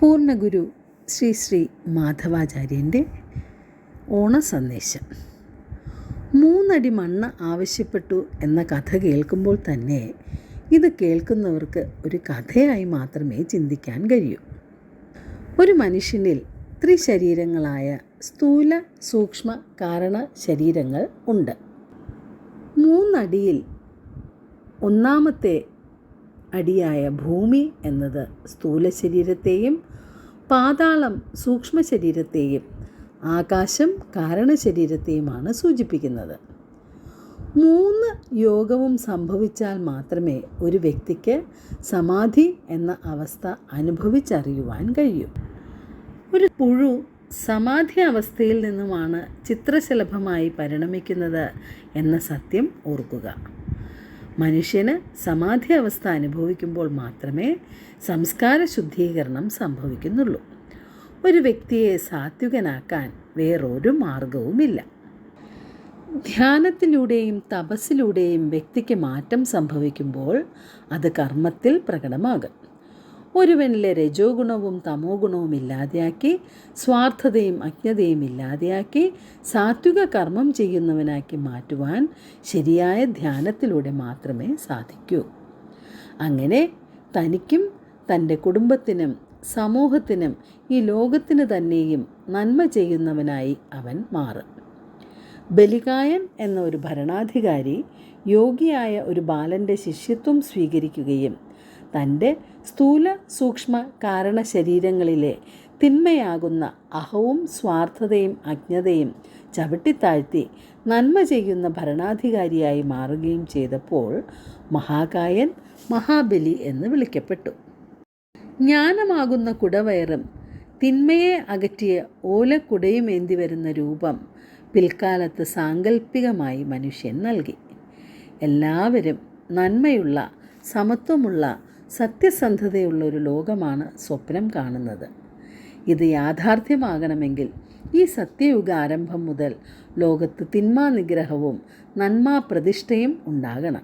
പൂർണഗുരു ശ്രീ ശ്രീ മാധവാചാര്യന്റെ ഓണസന്ദേശം. മൂന്നടി മണ്ണ് ആവശ്യപ്പെട്ടു എന്ന കഥ കേൾക്കുമ്പോൾ തന്നെ ഇത് കേൾക്കുന്നവർക്ക് ഒരു കഥയായി മാത്രമേ ചിന്തിക്കാൻ കഴിയൂ. ഒരു മനുഷ്യനിൽ ത്രിശരീരങ്ങളായ സ്ഥൂല സൂക്ഷ്മ കാരണ ശരീരങ്ങൾ ഉണ്ട്. മൂന്നടിയിൽ ഒന്നാമത്തെ അടിയായ ഭൂമി എന്നത് സ്ഥൂല ശരീരത്തെയും പാതാളം സൂക്ഷ്മ ശരീരത്തെയും ആകാശം കാരണശരീരത്തെയുമാണ് സൂചിപ്പിക്കുന്നത്. മൂന്ന് യോഗവും സംഭവിച്ചാൽ മാത്രമേ ഒരു വ്യക്തിക്ക് സമാധി എന്ന അവസ്ഥ അനുഭവിച്ചറിയുവാൻ കഴിയൂ. ഒരു പുഴു സമാധി അവസ്ഥയിൽ നിന്നുമാണ് ചിത്രശലഭമായി പരിണമിക്കുന്നത് എന്ന സത്യം ഓർക്കുക. മനുഷ്യന് സമാധി അവസ്ഥ അനുഭവിക്കുമ്പോൾ മാത്രമേ സംസ്കാര ശുദ്ധീകരണം സംഭവിക്കുന്നുള്ളൂ. ഒരു വ്യക്തിയെ സാത്വികനാക്കാൻ വേറൊരു മാർഗവുമില്ല. ധ്യാനത്തിലൂടെയും തപസ്സിലൂടെയും വ്യക്തിക്ക് മാറ്റം സംഭവിക്കുമ്പോൾ അത് കർമ്മത്തിൽ പ്രകടമാകും. ഒരുവനിലെ രജോ ഗുണവും തമോ ഗുണവും ഇല്ലാതെയാക്കി സ്വാർത്ഥതയും അജ്ഞതയും ഇല്ലാതെയാക്കി സാത്വിക കർമ്മം ചെയ്യുന്നവനാക്കി മാറ്റുവാൻ ശരിയായ ധ്യാനത്തിലൂടെ മാത്രമേ സാധിക്കൂ. അങ്ങനെ തനിക്കും തന്റെ കുടുംബത്തിനും സമൂഹത്തിനും ഈ ലോകത്തിന് തന്നെയും നന്മ ചെയ്യുന്നവനായി അവൻ മാറും. ബലികായൻ എന്ന ഒരു ഭരണാധികാരി യോഗിയായ ഒരു ബാലന്റെ ശിഷ്യത്വം സ്വീകരിക്കുകയും തന്റെ സ്ഥൂല സൂക്ഷ്മ കാരണ ശരീരങ്ങളിലെ തിന്മയാകുന്ന അഹവും സ്വാർത്ഥതയും അജ്ഞതയും ചവിട്ടിത്താഴ്ത്തി നന്മ ചെയ്യുന്ന ഭരണാധികാരിയായി മാറുകയും ചെയ്തപ്പോൾ മഹാകായൻ മഹാബലി എന്ന് വിളിക്കപ്പെട്ടു. ജ്ഞാനമാകുന്ന കുടവയറും തിന്മയെ അകറ്റിയ ഓലക്കുടയും ഏന്തി വരുന്ന രൂപം പിൽക്കാലത്ത് സാങ്കല്പികമായി മനുഷ്യൻ നൽകി. എല്ലാവരും നന്മയുള്ള സമത്വമുള്ള സത്യസന്ധതയുള്ള ഒരു ലോകമാണ് സ്വപ്നം കാണുന്നത്. ഇത് യാഥാർത്ഥ്യമാകണമെങ്കിൽ ഈ സത്യയുഗ ആരംഭം മുതൽ ലോകത്ത് തിന്മാ നിഗ്രഹവും നന്മാ പ്രതിഷ്ഠയും ഉണ്ടാകണം.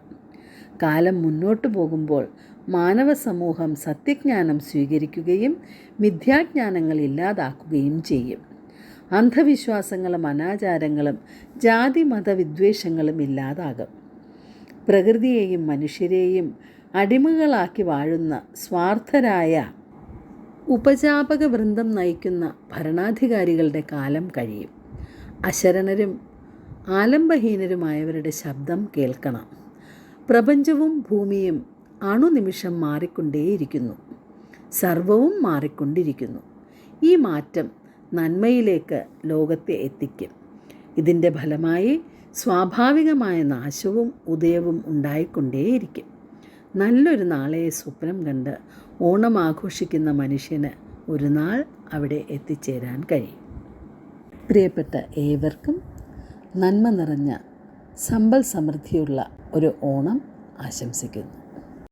കാലം മുന്നോട്ടു പോകുമ്പോൾ മാനവ സമൂഹം സത്യജ്ഞാനം സ്വീകരിക്കുകയും മിഥ്യാജ്ഞാനങ്ങൾ ഇല്ലാതാക്കുകയും ചെയ്യും. അന്ധവിശ്വാസങ്ങളും അനാചാരങ്ങളും ജാതി മത വിദ്വേഷങ്ങളും ഇല്ലാതാകും. പ്രകൃതിയെയും മനുഷ്യരെയും അടിമകളാക്കി വാഴുന്ന സ്വാർത്ഥരായ ഉപജാപക വൃന്ദം നയിക്കുന്ന ഭരണാധികാരികളുടെ കാലം കഴിയും. അശരണരും ആലംബഹീനരുമായവരുടെ ശബ്ദം കേൾക്കണം. പ്രപഞ്ചവും ഭൂമിയും അണുനിമിഷം മാറിക്കൊണ്ടേയിരിക്കുന്നു. സർവവും മാറിക്കൊണ്ടിരിക്കുന്നു. ഈ മാറ്റം നന്മയിലേക്ക് ലോകത്തെ എത്തിക്കും. ഇതിന്റെ ഫലമായി സ്വാഭാവികമായ നാശവും ഉദയവും ഉണ്ടായിക്കൊണ്ടേയിരിക്കും. നല്ലൊരു നാളെ സ്വപ്നം കണ്ട് ഓണം ആഘോഷിക്കുന്ന മനുഷ്യന് ഒരു നാൾ അവിടെ എത്തിച്ചേരാൻ കഴിയും. പ്രിയപ്പെട്ട ഏവർക്കും നന്മ നിറഞ്ഞ സമ്പൽ സമൃദ്ധിയുള്ള ഒരു ഓണം ആശംസിക്കുന്നു.